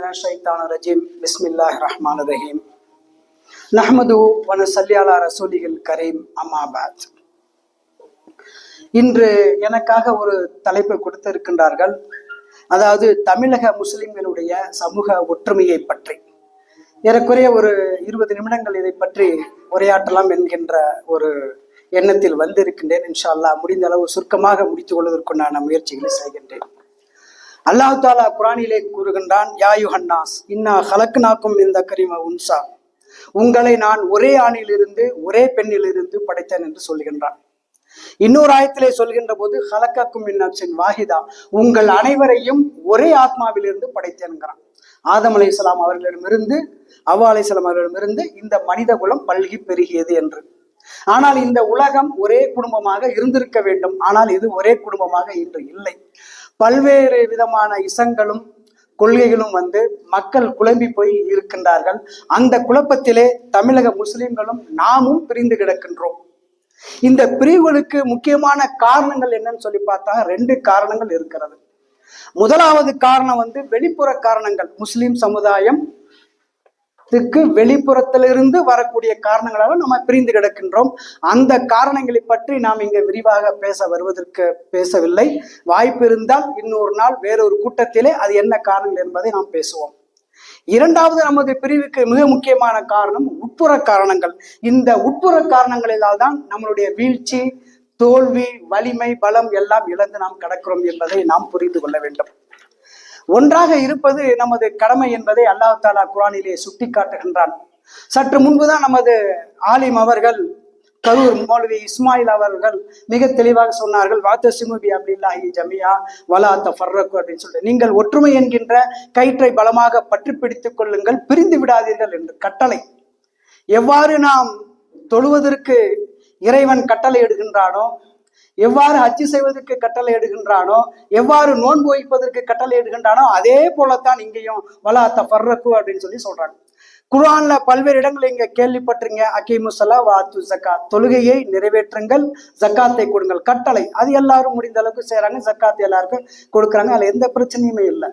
من الشيطان الرجيم بسم الله الرحمن الرحيم نحمده ونصلي على رسوله الكريم أما بعد இன்று எனக்காக ஒரு தலைப்பை கொடுத்திருக்கின்றார்கள் அதாவது தமிழக முஸ்லிம்களுடைய சமூக ஒற்றுமையை பற்றி ஏறக்குறைய ஒரு இருபது நிமிடங்கள் இதை பற்றி உரையாற்றலாம் என்கின்ற ஒரு எண்ணத்தில் வந்திருக்கின்றேன் இன்ஷா அல்லாஹ் முடிந்த அளவு சுருக்கமாக முடித்துக் கொள்வதற்குண்டான முயற்சிகளை செய்கின்றேன் அல்லாஹு தாலா குரானிலே கூறுகின்றான் யாயுஹன்னாஸ் இன்னா ஹலக்னாக்கும் இந்த கரிம உன்சா. உங்களை நான் ஒரே ஆணிலிருந்து ஒரே பெண்ணிலிருந்து படைத்தேன் என்று சொல்கின்றான் இன்னொரு ஆயத்திலே சொல்கின்ற போது ஹலக்காக்கும் மின்னாச்சின் வாஹிதா. உங்கள் அனைவரையும் ஒரே ஆத்மாவிலிருந்து படைத்தேன்கிறான் ஆதம் அலைஹிஸ்ஸலாம் அவர்களிடமிருந்து அவ்வா அலைஹிஸ்ஸலாம் அவர்களிடமிருந்து இந்த மனித குலம் பல்கி பெருகியது என்று. ஆனால் இந்த உலகம் ஒரே குடும்பமாக இருந்திருக்க வேண்டும். ஆனால் இது ஒரே குடும்பமாக இன்று இல்லை. பல்வேறு விதமான இசங்களும் கொள்கைகளும் வந்து மக்கள் குழம்பி போய் இருக்கின்றார்கள். அந்த குழப்பத்திலே தமிழக முஸ்லிம்களும் நாமும் பிரிந்து கிடக்கின்றோம். இந்த பிரிவுகளுக்கு முக்கியமான காரணங்கள் என்னன்னு சொல்லி பார்த்தா ரெண்டு காரணங்கள் இருக்கிறது. முதலாவது காரணம் வந்து வெளிப்புற காரணங்கள் முஸ்லிம் சமுதாயம் க்கு வெளிப்புறத்திலிருந்து வரக்கூடிய காரணங்களால நம்ம பிரிந்து கிடக்கின்றோம். அந்த காரணங்களை பற்றி நாம் இங்கு விரிவாக பேச வருவதற்கு பேசவில்லை. வாய்ப்பு இருந்தால் இன்னொரு நாள் வேறொரு கூட்டத்திலே அது என்ன காரணங்கள் என்பதை நாம் பேசுவோம். இரண்டாவது நமது பிரிவுக்கு மிக முக்கியமான காரணம் உட்புற காரணங்கள். இந்த உட்புற காரணங்களினால் தான் நம்மளுடைய வீழ்ச்சி தோல்வி வலிமை பலம் எல்லாம் இழந்து நாம் கடக்கிறோம் என்பதை நாம் புரிந்து கொள்ள வேண்டும். ஒன்றாக இருப்பது நமது கடமை என்பதை அல்லாஹ் தாலா குரானிலே சுட்டி காட்டுகின்றான் சற்று முன்புதான் நமது ஆலிம் அவர்கள் கரூர் மௌலவி இஸ்மாயில் அவர்கள் மிக தெளிவாக சொன்னார்கள் வாத்த சிமுபி அப்படில்லாஹி ஜமியா வலா தஃபர்ரக்கு அப்படின்னு சொல்லிட்டு. நீங்கள் ஒற்றுமை என்கின்ற கயிற்றை பலமாக பற்றி பிடித்துக் கொள்ளுங்கள் பிரிந்து விடாதீர்கள் என்று கட்டளை. எவ்வாறு நாம் தொழுவதற்கு இறைவன் கட்டளை இடுகின்றானோ எவ்வாறு ஹஜ்ஜு செய்வதற்கு கட்டளை எடுகின்றானோ எவ்வாறு நோன்பு வைப்பதற்கு கட்டளை எடுகின்றானோ அதே போலத்தான் இங்கேயும் வலா தஃபர்ரக்கு அப்படின்னு சொல்லி சொல்றாங்க. குரான்ல பல்வேறு இடங்களை இங்க கேள்விப்பட்டிருங்க. அகிமுசலா வாத்து ஜக்கா தொழுகையை நிறைவேற்றுங்கள் ஜக்காத்தை கொடுங்கள். கட்டளை. அது எல்லாரும் முடிந்த அளவுக்கு செய்யறாங்க ஜக்காத்தை எல்லாருக்கும் கொடுக்குறாங்க. அதுல எந்த பிரச்சனையுமே இல்லை.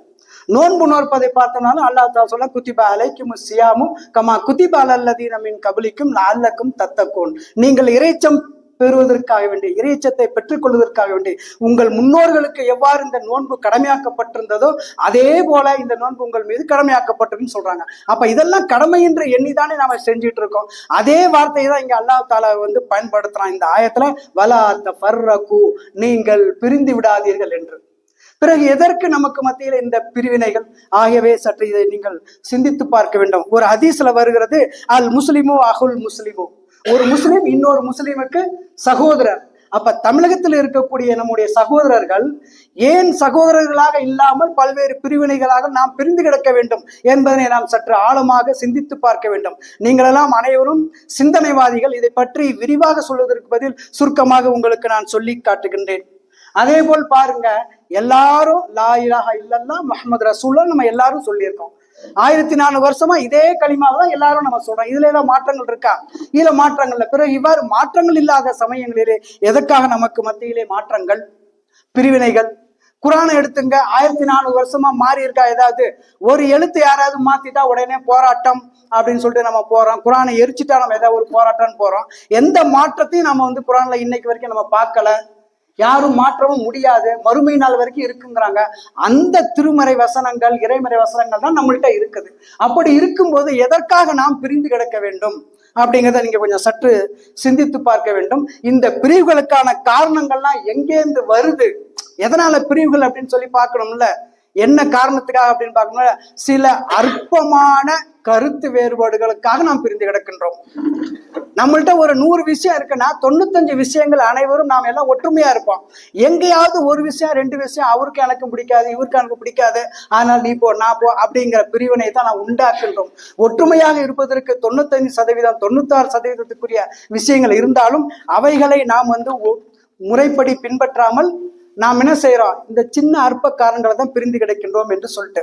நோன்பு நோற்பதை பார்த்தோம்னாலும் அல்லா தாலா சொல்ல குத்திபா அலைக்கும் சியாமும் கமா குத்திபா அல்லதீனமின் கபலிக்கும் லால்லக்கும் தத்தக்கோன் நீங்கள் இறைச்சம் பெறுவதற்காக வேண்டி இறைச்சத்தை பெற்றுக்கொள்வதற்காக வேண்டி உங்கள் முன்னோர்களுக்கு எவ்வாறு இந்த நோன்பு கடமையாக்கப்பட்டிருந்ததோ அதே போல இந்த நோன்பு உங்கள் மீது கடமையாக்கப்பட்டிருக்குன்னு சொல்றாங்க. அப்ப இதெல்லாம் கடமை என்று எண்ணிதானே நாம செஞ்சுட்டு இருக்கோம். அதே வார்த்தையை தான் இங்க அல்லாஹ் தாலா வந்து பயன்படுத்துறான். இந்த ஆயத்துல வலாத்த பர்ரகு நீங்கள் பிரிந்து விடாதீர்கள் என்று. பிறகு எதற்கு நமக்கு மத்தியில் இந்த பிரிவினைகள்? ஆகியவை சற்று இதை நீங்கள் சிந்தித்து பார்க்க வேண்டும். ஒரு அதிசல வருகிறது அல் முஸ்லிமோ அகுல் முஸ்லிமோ ஒரு முஸ்லீம் இன்னொரு முஸ்லீமுக்கு சகோதரர். அப்ப தமிழகத்தில் இருக்கக்கூடிய நம்முடைய சகோதரர்கள் ஏன் சகோதரர்களாக இல்லாமல் பல்வேறு பிரிவினைகளாக நாம் பிரிந்து கிடக்க வேண்டும் என்பதனை நாம் சற்று ஆழமாக சிந்தித்து பார்க்க வேண்டும். நீங்களெல்லாம் அனைவரும் சிந்தனைவாதிகள். இதை பற்றி விரிவாக சொல்வதற்கு பதில் சுருக்கமாக உங்களுக்கு நான் சொல்லி காட்டுகின்றேன். அதே போல் பாருங்க எல்லாரும் லா இலாஹா இல்லல்லா முஹம்மது ரசூல்லா நம்ம எல்லாரும் சொல்லியிருக்கோம். ஆயிரத்தி நாலு வருஷமா இதே களிமாவை தான் எல்லாரும் நம்ம சொல்றோம். இதுல ஏதாவது மாற்றங்கள் இருக்கா? இதுல மாற்றங்கள்ல. பிறகு இவ்வாறு மாற்றங்கள் இல்லாத சமயங்களிலே எதற்காக நமக்கு மத்தியிலே மாற்றங்கள் பிரிவினைகள்? குரானை எடுத்துங்க. ஆயிரத்தி நானூறு வருஷமா மாறி இருக்கா ஏதாவது? ஒரு எழுத்து யாராவது மாத்திட்டா உடனே போராட்டம் அப்படின்னு சொல்லிட்டு நம்ம போறோம். குரானை எரிச்சிட்டா நம்ம ஏதாவது ஒரு போராட்டம்னு போறோம். எந்த மாற்றத்தையும் நம்ம வந்து குரான்ல இன்னைக்கு வரைக்கும் நம்ம பார்க்கல. யாரும் மாற்றவும் முடியாது. மறுமை நாள் வரைக்கும் இருக்குங்கிறாங்க. அந்த திருமறை வசனங்கள் இறைமறை வசனங்கள் தான் நம்மள்கிட்ட இருக்குது. அப்படி இருக்கும்போது எதற்காக நாம் பிரிந்து கிடக்க வேண்டும்? அப்படிங்கிறத நீங்க கொஞ்சம் சற்று சிந்தித்து பார்க்க வேண்டும். இந்த பிரிவுகளுக்கான காரணங்கள்லாம் எங்கேருந்து வருது? எதனால பிரிவுகள் அப்படின்னு சொல்லி பார்க்கணும்ல? என்ன காரணத்துக்காக அப்படின்னு பார்க்கணும் சில அற்பமான கருத்து வேறுபாடுகளுக்காக நாம் பிரிந்து கிடக்கின்றோம். நம்மள்ட்ட ஒரு நூறு விஷயம் இருக்குன்னா தொண்ணூத்தஞ்சு விஷயங்கள் அனைவரும் நாம் எல்லாம் ஒற்றுமையா இருப்போம். எங்கேயாவது ஒரு விஷயம் ரெண்டு விஷயம் அவருக்கு எனக்கு பிடிக்காது இவருக்கு எனக்கு பிடிக்காது ஆனால் நீ போ நான் போ அப்படிங்கிற பிரிவினை தான் நாம் உண்டாக்குகின்றோம். ஒற்றுமையாக இருப்பதற்கு தொண்ணூத்தஞ்சு சதவீதம் தொண்ணூத்தாறு சதவீதத்துக்குரிய விஷயங்கள் இருந்தாலும் அவைகளை நாம் வந்து முறைப்படி பின்பற்றாமல் நாம் என்ன செய்யறோம் இந்த சின்ன அற்ப காரணங்களை தான் பிரிந்து கிடைக்கின்றோம் என்று சொல்லிட்டு.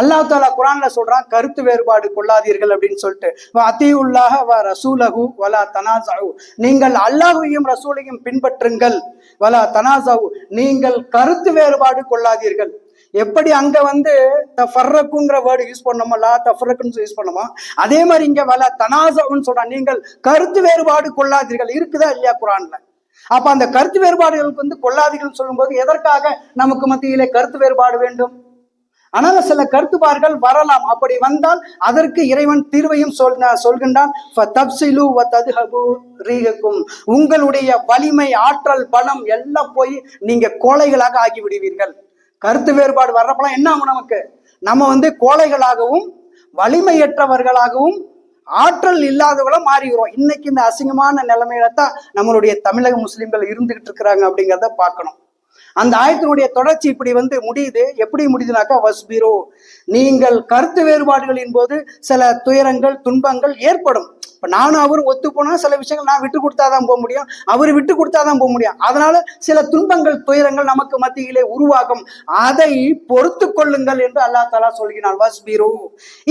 அல்லாஹ் தாலா குரான்ல சொல்றான் கருத்து வேறுபாடு கொள்ளாதீர்கள் அப்படின்னு சொல்லிட்டு. அத்தியுள்ளாக வ ரசூலகு வலா தனாசாவு நீங்கள் அல்லாஹுவையும் ரசூலையும் பின்பற்றுங்கள். வலா தனாசாவு நீங்கள் கருத்து வேறுபாடு கொள்ளாதீர்கள். எப்படி அங்க வந்து தஃபர்ரக்குங்கிற வேர்டு யூஸ் பண்ணோமோ லா தஃபர்ரக்குன்னு யூஸ் பண்ணோமோ அதே மாதிரி இங்க வல தனாசவுன்னு சொல்றான். நீங்கள் கருத்து வேறுபாடு கொள்ளாதீர்கள். இருக்குதா இல்லையா குரான்ல? அப்ப அந்த கருத்து வேறுபாடுகளுக்கு வந்து கொள்ளாதிகள் சொல்லும்போது எதற்காக நமக்கு மத்தியிலே கருத்து வேறுபாடு வேண்டும்? ஆனால் சில கருத்துப்பாடுகள் வரலாம். அப்படி வந்தால் அதற்கு இறைவன் தீர்வையும் சொல் சொல்கின்றான். உங்களுடைய வலிமை ஆற்றல் பலம் எல்லாம் போய் நீங்க கோழைகளாக ஆகி விடுவீர்கள் கருத்து வேறுபாடு வர்றப்பெல்லாம் என்ன ஆகும் நமக்கு? நம்ம வந்து கோழைகளாகவும் வலிமையற்றவர்களாகவும் ஆற்றல் இல்லாதவங்களும் மாறிக்கிறோம். இன்னைக்கு இந்த அசிங்கமான நிலைமையில தான் நம்மளுடைய தமிழக முஸ்லிம்கள் இருந்துகிட்டு இருக்கிறாங்க அப்படிங்கிறத பார்க்கணும். அந்த ஆயத்தினுடைய தொடர்ச்சி இப்படி வந்து முடியுது. எப்படி முடியுதுனாக்கா வஸ்பிரோ. நீங்கள் கருத்து வேறுபாடுகளின் போது சில துயரங்கள் துன்பங்கள் ஏற்படும். இப்போ நானும் அவரும் ஒத்து போனால் சில விஷயங்கள் நான் விட்டு கொடுத்தாதான் போக முடியும். அவர் விட்டு கொடுத்தாதான் போக முடியும். அதனால சில துன்பங்கள் துயரங்கள் நமக்கு மத்தியிலே உருவாகும். அதை பொறுத்து கொள்ளுங்கள் என்று அல்லாஹ் தாலா சொல்கிறான். வஸ்பிரு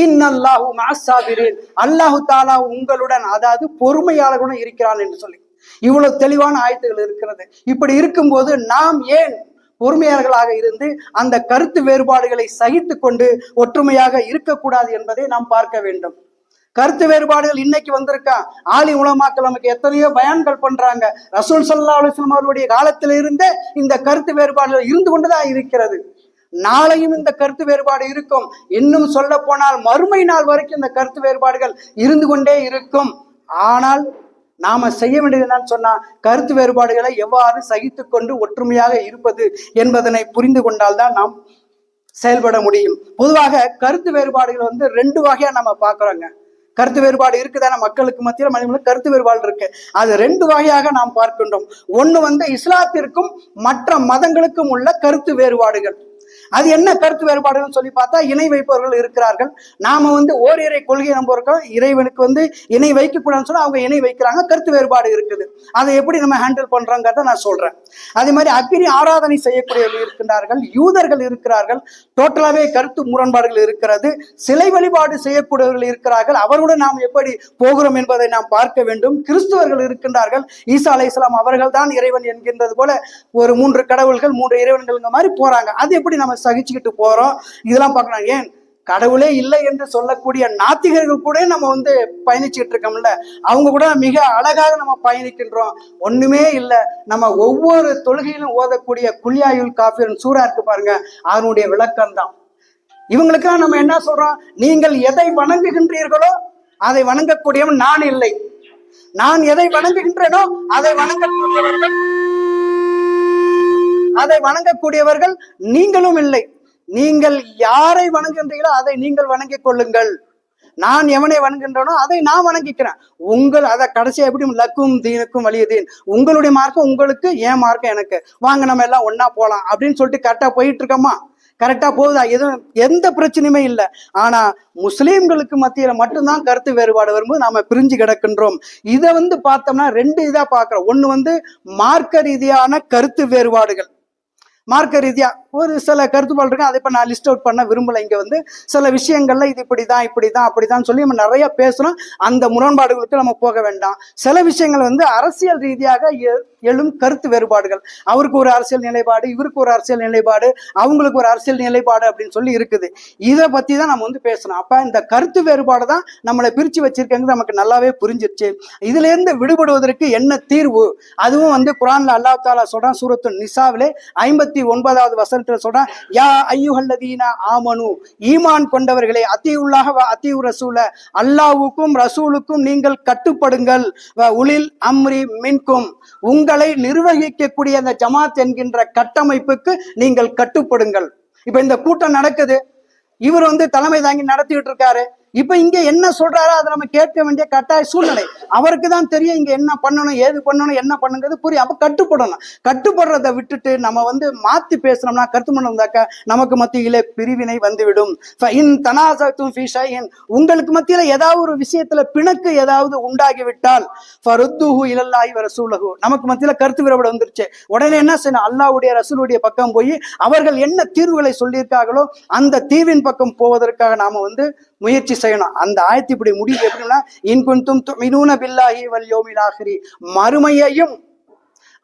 இன்னல்லாஹு மாசாபிரேன் அல்லாஹு தாலா உங்களுடன் அதாவது பொறுமையாளர்களுடன் இருக்கிறான் என்று சொல்லி. இவ்வளவு தெளிவான ஆயத்துகள் இருக்கிறது. இப்படி இருக்கும்போது நாம் ஏன் பொறுமையாளர்களாக இருந்து அந்த கருத்து வேறுபாடுகளை சகித்து கொண்டு ஒற்றுமையாக இருக்கக்கூடாது என்பதை நாம் பார்க்க வேண்டும். கருத்து வேறுபாடுகள் இன்னைக்கு வந்திருக்கா? ஆலி உலமாக்கள் நமக்கு எத்தனையோ பயான்கள் பண்றாங்க. ரசூல் சல்லா அலுவலம் அவருடைய காலத்தில இருந்தே இந்த கருத்து வேறுபாடுகள் இருந்து கொண்டுதான் இருக்கிறது. நாளையும் இந்த கருத்து வேறுபாடு இருக்கும். இன்னும் சொல்ல போனால் மறுமை நாள் வரைக்கும் இந்த கருத்து வேறுபாடுகள் இருந்து கொண்டே இருக்கும். ஆனால் நாம செய்ய வேண்டியது என்னன்னு சொன்னா கருத்து வேறுபாடுகளை எவ்வாறு சகித்து கொண்டு ஒற்றுமையாக இருப்பது என்பதனை புரிந்து கொண்டால்தான் நாம் செயல்பட முடியும். பொதுவாக கருத்து வேறுபாடுகள் வந்து ரெண்டு வகையா நம்ம பாக்குறோங்க கருத்து வேறுபாடு இருக்குதான? மக்களுக்கு மத்தியில் மனிதர்களுக்கு கருத்து வேறுபாடு இருக்கு. அது ரெண்டு வகையாக நாம் பார்க்கின்றோம். ஒன்று வந்து இஸ்லாத்திற்கும் மற்ற மதங்களுக்கும் உள்ள கருத்து வேறுபாடுகள். அது என்ன கருத்து வேறுபாடுகள் சொல்லி பார்த்தா இணை வைப்பவர்கள் இருக்கிறார்கள். நாம வந்து ஓரிரை கொள்கை நம்ப இருக்கோம் இறைவனுக்கு வந்து இணை வைக்கக்கூடாதுன்னு சொன்னா அவங்க இணை வைக்கிறாங்க. கருத்து வேறுபாடு இருக்குது. அதை எப்படி நம்ம ஹேண்டில் பண்றோங்கிறத நான் சொல்றேன். அதே மாதிரி அக்னி ஆராதனை செய்யக்கூடியவர்கள் இருக்கின்றார்கள். யூதர்கள் இருக்கிறார்கள். டோட்டலாவே கருத்து முரண்பாடுகள் இருக்கிறது. சிலை வழிபாடு செய்யக்கூடியவர்கள் இருக்கிறார்கள். அவர்களுடன் நாம் எப்படி போகிறோம் என்பதை நாம் பார்க்க வேண்டும். கிறிஸ்துவர்கள் இருக்கின்றார்கள். ஈசா அலை இஸ்லாம் அவர்கள் தான் இறைவன் என்கின்றது போல ஒரு மூன்று கடவுள்கள் மூன்று இறைவன்கள் மாதிரி போறாங்க. அது எப்படி நம்ம சகிச்சுக்கிட்டு போறோம். இதெல்லாம் பார்க்கணும் ஏன்? கடவுளே இல்லை என்று சொல்லக்கூடிய நாத்திகர்கள் கூட நம்ம வந்து பயணிச்சுக்கிட்டு இருக்கோம்ல. அவங்க கூட மிக அழகாக நம்ம பயணிக்கின்றோம். ஒண்ணுமே இல்லை. நம்ம ஒவ்வொரு தொழுகையிலும் ஓதக்கூடிய குல்யாயுல் காஃபிர் சூறா இருக்கு பாருங்க. அதனுடைய விளக்கம் தான். இவங்களுக்கெல்லாம் நம்ம என்ன சொல்றோம்? நீங்கள் எதை வணங்குகின்றீர்களோ அதை வணங்கக்கூடியவன் நான் இல்லை. நான் எதை வணங்குகின்றேனோ அதை வணங்கக்கூடியவர்கள் அதை வணங்கக்கூடியவர்கள் நீங்களும் இல்லை. நீங்கள் யாரை வணங்குகின்றீர்களோ அதை நீங்கள் வணங்கிக் கொள்ளுங்கள். நான் எவனை வணங்குகின்றனோ அதை நான் வணங்கிக்கிறேன். உங்கள் அதை கடைசியா எப்படி? லக்கும் தீனுக்கும் வலியுதீன் உங்களுடைய மார்க்கம் உங்களுக்கு என் மார்க்கம் எனக்கு. வாங்க நம்ம எல்லாம் ஒன்னா போலாம் அப்படின்னு சொல்லிட்டு கரெக்டா போயிட்டு இருக்கோமா? கரெக்டா போகுதா? எதுவும் எந்த பிரச்சனையுமே இல்லை. ஆனா முஸ்லீம்களுக்கு மத்தியில மட்டும்தான் கருத்து வேறுபாடு வரும்போது நாம பிரிஞ்சு கிடக்கின்றோம். இதை வந்து பார்த்தோம்னா ரெண்டு இதா பாக்குறோம் ஒண்ணு வந்து மார்க்க ரீதியான கருத்து வேறுபாடுகள். மார்க்க ரீதியா ஒரு சில கருத்துப்பாடு இருக்கு. அதை இப்போ நான் லிஸ்ட் அவுட் பண்ண விரும்பலை. இங்கே வந்து சில விஷயங்கள்ல இது இப்படி தான் இப்படிதான் அப்படிதான் சொல்லி நம்ம நிறைய பேசுகிறோம் அந்த முரண்பாடுகளுக்கு நம்ம போக வேண்டாம். சில விஷயங்கள் வந்து அரசியல் ரீதியாக எ- எழும் கருத்து வேறுபாடுகள். அவருக்கு ஒரு அரசியல் நிலைப்பாடு இவருக்கு ஒரு அரசியல் நிலைப்பாடு அவங்களுக்கு ஒரு அரசியல் நிலைப்பாடு அப்படின்னு சொல்லி இருக்குது. இதை பற்றி தான் நம்ம வந்து பேசணும். அப்போ இந்த கருத்து வேறுபாடு தான் நம்மளை பிரிச்சு வச்சிருக்கங்கிறது நமக்கு நல்லாவே புரிஞ்சிருச்சு. இதுல இருந்து விடுபடுவதற்கு என்ன தீர்வு? அதுவும் வந்து குரான்ல அல்லாஹ் தாலா சொல்கிறான் சூரத்து நிசாவிலே ஐம்பத்தி ஒன்பதாவது வசனத்துல சொல்றான் யா ஐயுஹல்லதீன ஆமனு. ஈமான் கொண்டவர்களே அத்தியுள்ளாக அத்தியு ரசூல அல்லாவுக்கும் ரசூலுக்கும் நீங்கள் கட்டுப்படுங்கள். உளில் அம்ரி மின்கும். உங்களை நிர்வகிக்கக்கூடிய அந்த ஜமாத் என்கின்ற கட்டமைப்புக்கு நீங்கள் கட்டுப்படுங்கள். இப்ப இந்த கூட்டம் நடக்குது. இவர் வந்து தலைமை தாங்கி நடத்திட்டு இருக்காரு. இப்ப இங்க என்ன சொல்றாரோ அதை நம்ம கேட்க வேண்டிய கட்டாய சூழ்நிலை. அவருக்கு தான் தெரியும் இங்க என்ன பண்ணணும் ஏது பண்ணணும் என்ன பண்ணுங்கிறது புரியும். அப்ப கட்டுப்படணும். கட்டுப்படுறதை விட்டுட்டு நம்ம வந்து மாத்தி பேசணும்னா கருத்து பண்ணாக்க நமக்கு மத்தியிலே பிரிவினை வந்துவிடும். தனாசத்தும் உங்களுக்கு மத்தியில ஏதாவது ஒரு விஷயத்துல பிணக்கு ஏதாவது உண்டாகிவிட்டால் ஃபருத்துஹு இலல்லாஹி வ ரசூலஹு நமக்கு மத்தியில கருத்து வேறுபாடு வந்துருச்சு. உடனே என்ன செய்யணும்? அல்லாஹ்வுடைய ரசூலுடைய பக்கம் போய் அவர்கள் என்ன தீர்வுகளை சொல்லியிருக்காங்களோ அந்த தீவின் பக்கம் போவதற்காக நாம வந்து முயற்சி செய்யணும். அந்த ஆயத்து இப்படி முடிவு எப்படின்னா இன் குன்தும் துமினூன பில்லாஹி வல் யோமிலாகிரி மறுமையையும்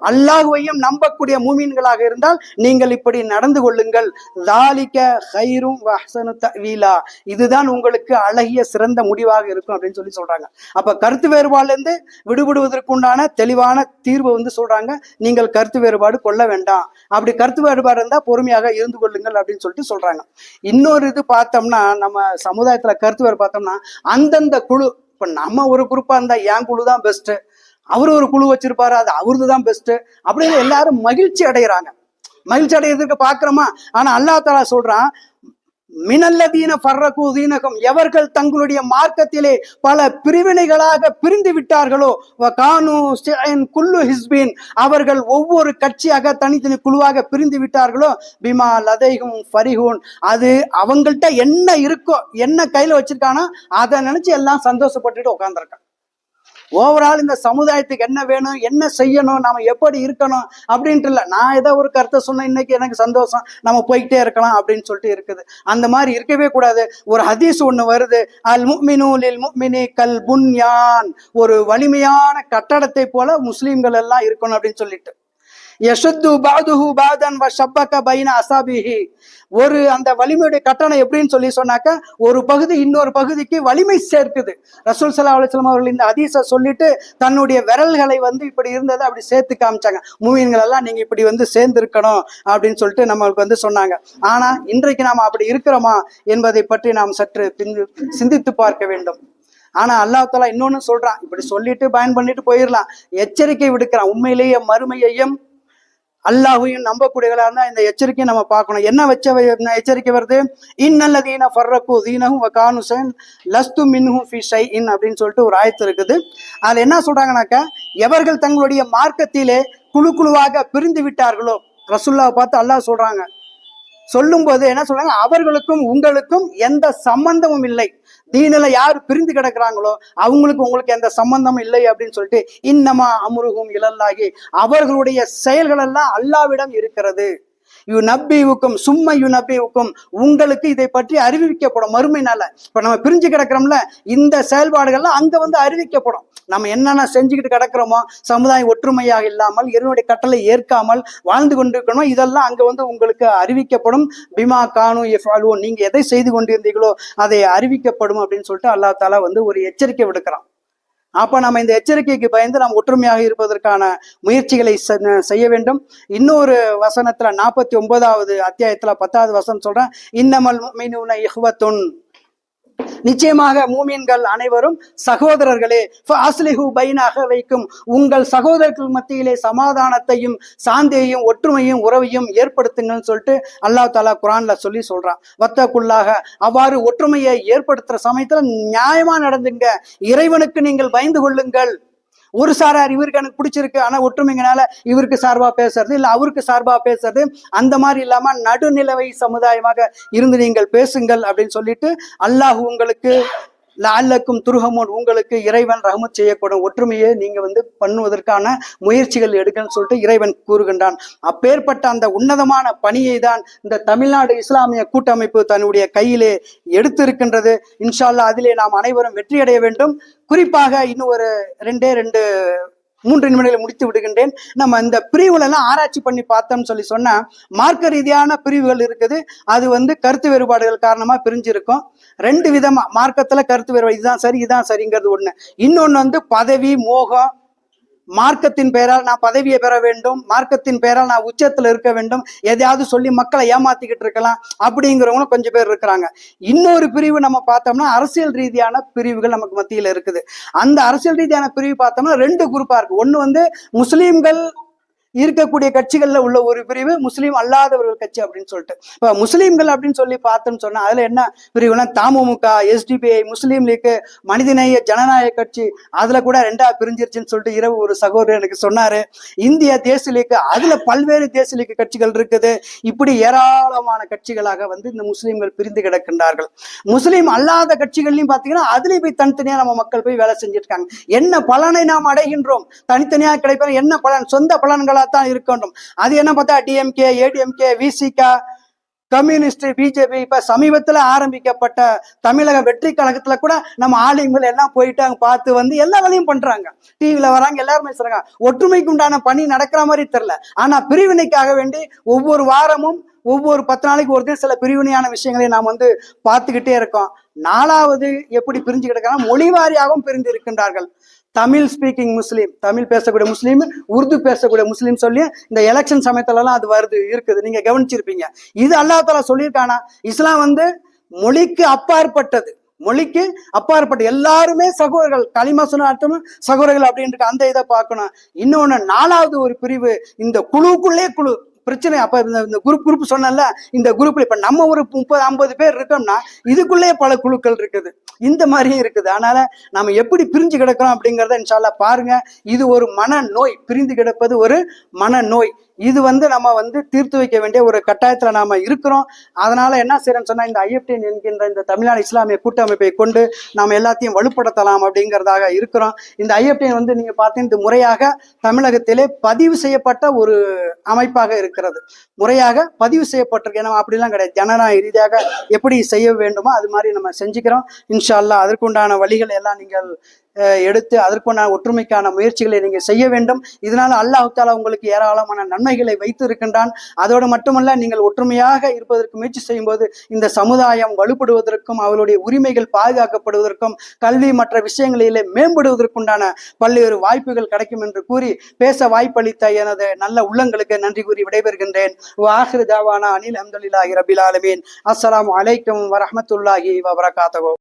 அல்லாஹுவையும் நம்பக்கூடிய மூமீன்களாக இருந்தால் நீங்கள் இப்படி நடந்து கொள்ளுங்கள். தாலிக்க ஹைரும் வஹ்சனு தவீலா இதுதான் உங்களுக்கு அழகிய சிறந்த முடிவாக இருக்கும் அப்படின்னு சொல்லி சொல்றாங்க. அப்ப கருத்து வேறுபாடுலேருந்து விடுபடுவதற்குண்டான தெளிவான தீர்வு வந்து சொல்றாங்க. நீங்கள் கருத்து வேறுபாடு கொள்ள வேண்டாம். அப்படி கருத்து வேறுபாடு இருந்தா பொறுமையாக இருந்து கொள்ளுங்கள் அப்படின்னு சொல்லிட்டு சொல்றாங்க. இன்னொரு இது பார்த்தோம்னா நம்ம சமுதாயத்துல கருத்து வேறு பார்த்தோம்னா அந்தந்த குழு இப்ப நம்ம ஒரு குரூப்பா இருந்தா என் குழு தான் பெஸ்ட் அவர் ஒரு குழு வச்சிருப்பாரு அது அவரது தான் பெஸ்ட் அப்படின்னு எல்லாரும் மகிழ்ச்சி அடைகிறாங்க மகிழ்ச்சி அடைகிறதுக்கு பாக்குறோமா ஆனா அல்லா தாலா சொல்றான் மினல்லதீன பர்ரகு தீனகம். எவர்கள் தங்களுடைய மார்க்கத்திலே பல பிரிவினைகளாக பிரிந்து விட்டார்களோ கானு குல்லு ஹிஸ்பின். அவர்கள் ஒவ்வொரு கட்சியாக தனித்தனி குழுவாக பிரிந்து விட்டார்களோ பிமா லதைகும் ஃபரிஹூன். அது அவங்கள்ட்ட என்ன இருக்கோ என்ன கையில வச்சிருக்கானோ அதை நினைச்சு எல்லாம் சந்தோஷப்பட்டுட்டு உட்காந்துருக்கான் ஓவரால் இந்த சமுதாயத்துக்கு என்ன வேணும் என்ன செய்யணும் நாம எப்படி இருக்கணும் அப்படின்ட்டு இல்லை. நான் ஏதோ ஒரு கருத்தை சொன்னேன் இன்னைக்கு எனக்கு சந்தோஷம் நம்ம போய்கிட்டே இருக்கலாம் அப்படின்னு சொல்லிட்டு இருக்குது. அந்த மாதிரி இருக்கவே கூடாது. ஒரு ஹதீஸ் ஒன்று வருது. அல் முக்மினூலில் முக்மினி கல் புன்யான் ஒரு வலிமையான கட்டடத்தை போல முஸ்லீம்கள் எல்லாம் இருக்கணும் அப்படின்னு சொல்லிட்டு. யஷத்து பாதுஹு பாதன் வ ஷப்பக பைன அசாபிஹி. ஒரு அந்த வலிமையுடைய கட்டணம் எப்படின்னு சொல்லி சொன்னாக்க ஒரு பகுதி இன்னொரு பகுதிக்கு வலிமை சேர்க்குது. ரசூல் சல்லா அலுவலம் அவர்கள் இந்த அதீச சொல்லிட்டு தன்னுடைய விரல்களை வந்து இப்படி இருந்ததை அப்படி சேர்த்து காமிச்சாங்க. மூவியங்கள் எல்லாம் நீங்க இப்படி வந்து சேர்ந்து இருக்கணும் அப்படின்னு சொல்லிட்டு நம்மளுக்கு வந்து சொன்னாங்க. ஆனா இன்றைக்கு நாம் அப்படி இருக்கிறோமா என்பதை பற்றி நாம் சற்று பின் சிந்தித்து பார்க்க வேண்டும். ஆனா அல்லாஹ் இன்னொன்னு சொல்றான். இப்படி சொல்லிட்டு பயன் பண்ணிட்டு போயிடலாம் எச்சரிக்கை விடுக்கிறான். உண்மையிலேயே மறுமையையும் அல்லாஹையும் நம்பக்கூடியவர்களாக இருந்தால் இந்த எச்சரிக்கையை நம்ம பார்க்கணும். என்ன வச்ச எச்சரிக்கை வருது? இன்னல்லதீன ஃபர்ரக்கு தீனகும் வ கானுசன் லஸ்து மின்ஹும் ஃபி ஷைஇன் அப்படின்னு சொல்லிட்டு ஒரு ஆயத்து இருக்குது. அதில் என்ன சொல்றாங்கனாக்கா எவர்கள் தங்களுடைய மார்க்கத்திலே குழு குழுவாக பிரிந்து விட்டார்களோ? ரசுல்லாவை பார்த்து அல்லாஹ் சொல்கிறாங்க சொல்லும் சொல்லும்போது என்ன சொல்றாங்க? அவர்களுக்கும் உங்களுக்கும் எந்த சம்பந்தமும் இல்லை. தீனில யார் பிரிந்து கிடக்குறாங்களோ அவங்களுக்கு உங்களுக்கு எந்த சம்பந்தமும் இல்லை அப்படின்னு சொல்லிட்டு இன்னமா அமுருகும் இழல்லாகி அவர்களுடைய செயல்கள் எல்லாம் அல்லாவிடம் இருக்கிறது. யு நப்பிவுக்கும் சும்மா யு நப்பிவுக்கும் உங்களுக்கு இதை பற்றி அறிவிக்கப்படும் மறுமைனால இப்ப நம்ம பிரிஞ்சு கிடக்கிறோம்ல இந்த செயல்பாடுகள்லாம் அங்க வந்து அறிவிக்கப்படும். நம்ம என்னென்ன செஞ்சுக்கிட்டு கிடக்கிறோமோ சமுதாயம் ஒற்றுமையாக இல்லாமல் இறைவனுடைய கட்டளை ஏற்காமல் வாழ்ந்து கொண்டிருக்கணும் இதெல்லாம் அங்க வந்து உங்களுக்கு அறிவிக்கப்படும். பிமா கானு எஃபாலுவோ நீங்கள் எதை செய்து கொண்டிருந்தீங்களோ அதை அறிவிக்கப்படும் அப்படின்னு சொல்லிட்டு அல்லாஹ் தாலா வந்து ஒரு எச்சரிக்கை விடுக்கிறான். அப்போ நம்ம இந்த எச்சரிக்கைக்கு பயந்து நாம் ஒற்றுமையாக இருப்பதற்கான முயற்சிகளை செ- செய்ய வேண்டும். இன்னொரு வசனத்தில் நாற்பத்தி ஒன்பதாவது அத்தியாயத்தில் பத்தாவது வசனம் சொல்றேன். இன்னமல் மீனுன இஹ்வத்துன் நிச்சயமாக மூமின்கள் அனைவரும் சகோதரர்களே அஸ்லிஹு பைனாக வைக்கும் உங்கள் சகோதரர்கள் மத்தியிலே சமாதானத்தையும் சாந்தியையும் ஒற்றுமையும் உறவையும் ஏற்படுத்துங்கன்னு சொல்லிட்டு அல்லாஹ் தாலா குரான்ல சொல்லி சொல்றான். வத்தக்குள்ளாக அவ்வாறு ஒற்றுமையை ஏற்படுத்துற சமயத்துல நியாயமா நடந்துங்க. இறைவனுக்கு நீங்கள் பயந்து கொள்ளுங்கள். ஒரு சாரார் இவருக்கு எனக்கு பிடிச்சிருக்கு ஆனா ஒற்றுமைங்கனால இவருக்கு சார்பா பேசுறது இல்ல அவருக்கு சார்பா பேசுறது அந்த மாதிரி இல்லாம நடுநிலவை சமுதாயமாக இருந்து நீங்கள் பேசுங்கள் அப்படின்னு சொல்லிட்டு அல்லாஹ் உங்களுக்கு லால்லக்கும் துருகமோன் உங்களுக்கு இறைவன் ரஹமத் செய்யக்கூடும். ஒற்றுமையை நீங்க வந்து பண்ணுவதற்கான முயற்சிகள் எடுக்கன்னு சொல்லிட்டு இறைவன் கூறுகின்றான். அப்பேற்பட்ட அந்த உன்னதமான பணியை தான் இந்த தமிழ்நாடு இஸ்லாமிய கூட்டமைப்பு தன்னுடைய கையிலே எடுத்திருக்கின்றது. இன்ஷால்லா அதிலே நாம் அனைவரும் வெற்றியடைய வேண்டும். குறிப்பாக இன்னும் ஒரு ரெண்டே ரெண்டு மூன்று நிமிடங்களை முடித்து விடுகின்றேன். நம்ம இந்த பிரிவுகள் எல்லாம் ஆராய்ச்சி பண்ணி பார்த்தோம்னு சொல்லி சொன்னா மார்க்க ரீதியான பிரிவுகள் இருக்குது. அது வந்து கருத்து வேறுபாடுகள் காரணமா பிரிஞ்சிருக்கும். ரெண்டு விதமா மார்க்கத்துல கருத்து வேறுபாடு இதுதான் சரி இதுதான் சரிங்கிறது ஒண்ணு. இன்னொன்னு வந்து பதவி மோகம் மார்க்கத்தின் பெயரால் நான் பதவியை பெற வேண்டும். மார்க்கத்தின் பெயரால் நான் உச்சத்தில் இருக்க வேண்டும். எதையாவது சொல்லி மக்களை ஏமாத்திக்கிட்டு இருக்கலாம். அப்படிங்கிறவங்களும் கொஞ்சம் பேர் இருக்கிறாங்க. இன்னொரு பிரிவு நம்ம பார்த்தோம்னா அரசியல் ரீதியான பிரிவுகள் நமக்கு மத்தியில் இருக்குது. அந்த அரசியல் ரீதியான பிரிவு பார்த்தோம்னா ரெண்டு குரூப்பா இருக்கு. ஒன்று வந்து முஸ்லீம்கள் இருக்கக்கூடிய கட்சிகள்ல உள்ள ஒரு பிரிவு முஸ்லீம் அல்லாதவர்கள் கட்சி அப்படின்னு சொல்லிட்டு. இப்போ முஸ்லீம்கள் அப்படின்னு சொல்லி பார்த்தோம்னு சொன்னா அதுல என்ன பிரிவுனா தமுமுக எஸ்டிபிஐ முஸ்லீம் லீக் மனிதநேய ஜனநாயக கட்சி அதுல கூட ரெண்டா பிரிஞ்சிருச்சுன்னு சொல்லிட்டு இரவு ஒரு சகோதரர் எனக்கு சொன்னாரு. இந்திய தேசிய லீக் அதுல பல்வேறு தேசிய லீக் கட்சிகள் இருக்குது. இப்படி ஏராளமான கட்சிகளாக வந்து இந்த முஸ்லீம்கள் பிரிந்து கிடக்கின்றார்கள். முஸ்லீம் அல்லாத கட்சிகள்லையும் பாத்தீங்கன்னா அதுலயும் போய் தனித்தனியா நம்ம மக்கள் போய் வேலை செஞ்சிருக்காங்க. என்ன பலனை நாம் அடைகின்றோம்? தனித்தனியாக கிடைப்பாங்க என்ன பலன்? சொந்த பலன்களா தான் இருக்கணும். அது என்ன பார்த்தா DMK ADMK Visika communist BJP இப்ப சமீபத்துல ஆரம்பிக்கப்பட்ட தமிழக வெற்றி கழகத்துல கூட நம்ம ஆளுங்கள் எல்லாம் போயிட்டு அங்க பார்த்து வந்து எல்லா வேலையும் பண்றாங்க. டிவில வராங்க எல்லாருமே சொல்றாங்க ஒற்றுமைக்கு உண்டான பணி நடக்கிற மாதிரி தெரியல. ஆனா பிரிவினைக்காக வேண்டி ஒவ்வொரு வாரமும் ஒவ்வொரு பத்து நாளைக்கு ஒரு சில பிரிவினையான விஷயங்களை நாம் வந்து பார்த்துக்கிட்டே இருக்கோம். நாலாவது எப்படி பிரிஞ்சு கிடக்கிறாங்க மொழி வாரியாகவும் பிரிந்து இருக்கின்றார்கள் தமிழ் ஸ்பீக்கிங் முஸ்லீம் தமிழ் பேசக்கூடிய முஸ்லீம் உருது பேசக்கூடிய முஸ்லீம் சொல்லி இந்த எலெக்ஷன் சமயத்துலலாம் அது வருது இருக்குது. நீங்க கவனிச்சிருப்பீங்க. இது அல்லாத்தாலா சொல்லியிருக்கானா இஸ்லாம் வந்து மொழிக்கு அப்பாற்பட்டது. மொழிக்கு அப்பாற்பட்ட எல்லாருமே சகோதரர்கள் களிமா சொன்ன அர்த்தமும் சகோதரர்கள் அப்படின்ட்டு அந்த இதை பார்க்கணும். இன்னொன்று நாலாவது ஒரு பிரிவு இந்த குழுக்குள்ளே குழு. பிரச்சனை. அப்ப இந்த குரூப் குரூப் சொன்னல இந்த குரூப்ல இப்ப நம்ம ஒரு முப்பது ஐம்பது பேர் இருக்கோம்னா இதுக்குள்ளே பல குழுக்கள் இருக்குது. இந்த மாதிரியும் இருக்குது. அதனால நம்ம எப்படி பிரிஞ்சு கிடக்கிறோம் அப்படிங்கிறத இன்ஷால்லா பாருங்க. இது ஒரு மனநோய். பிரிந்து கிடப்பது ஒரு மனநோய். இது வந்து நம்ம வந்து தீர்த்து வைக்க வேண்டிய ஒரு கட்டாயத்துல நாம இருக்கிறோம். அதனால என்ன செய்யறேன்னு சொன்னால் இந்த ஐஎஃப்டிஎன் என்கின்ற இந்த தமிழ்நாடு இஸ்லாமிய கூட்டமைப்பை கொண்டு நாம் எல்லாத்தையும் வலுப்படுத்தலாம் அப்படிங்கிறதாக இருக்கிறோம். இந்த ஐஎஃப்டிஎன் வந்து நீங்க பார்த்தீங்கன்னா இது முறையாக தமிழகத்திலே பதிவு செய்யப்பட்ட ஒரு அமைப்பாக இருக்கிறது. முறையாக பதிவு செய்யப்பட்டிருக்கு. ஏன்னா அப்படிலாம் கிடையாது. ஜனநாயக ரீதியாக எப்படி செய்ய வேண்டுமோ அது மாதிரி நம்ம செஞ்சுக்கிறோம். இன்ஷா அல்லாஹ் அதற்குண்டான வழிகள் எல்லாம் நீங்கள் எடுத்து அதற்குண்டான ஒற்றுமைக்கான முயற்சிகளை நீங்க செய்ய வேண்டும். இதனால் அல்லாஹ் தாலா உங்களுக்கு ஏராளமான நன்மைகளை வைத்து இருக்கின்றான் அதோடு மட்டுமல்ல நீங்கள் ஒற்றுமையாக இருப்பதற்கு முயற்சி செய்யும் போது இந்த சமுதாயம் வலுப்படுவதற்கும் அவருடைய உரிமைகள் பாதுகாக்கப்படுவதற்கும் கல்வி மற்ற விஷயங்களிலே மேம்படுவதற்குண்டான பல்வேறு வாய்ப்புகள் கிடைக்கும் என்று கூறி பேச வாய்ப்பளித்த எனது நல்ல உள்ளங்களுக்கு நன்றி கூறி விடைபெறுகின்றேன். வாஹிர் தாவானா அனில் அஹமதுல்லாஹி ரபில் ஆலமீன். அஸ்லாம் அலைக்கும் வரமத்துல்லாஹி வபரகாத்தகோ